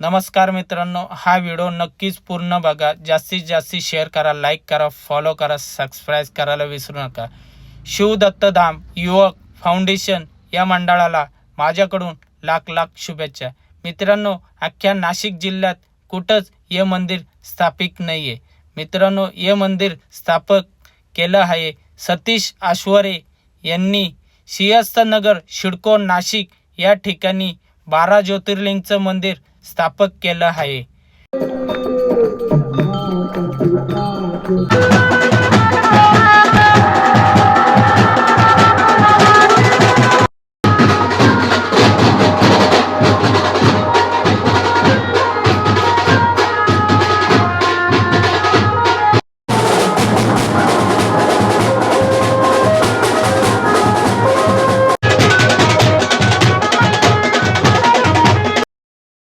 नमस्कार मित्रांनो हा व्हिडिओ नक्कीच पूर्ण बघा. जास्तीत जास्त शेअर करा लाईक करा फॉलो करा सबस्क्राईब करायला विसरू नका. शिवदत्तधाम युवक फाउंडेशन या मंडळाला माझ्याकडून लाख लाख शुभेच्छा. मित्रांनो अख्ख्या नाशिक जिल्ह्यात कुठंच हे मंदिर स्थापित नाही आहे मित्रांनो हे मंदिर स्थापक केलं आहे सतीश आश्वरे यांनी. सिंहस्थनगर शिडको नाशिक या ठिकाणी बारा ज्योतिर्लिंगचं मंदिर स्थापक केलं आहे.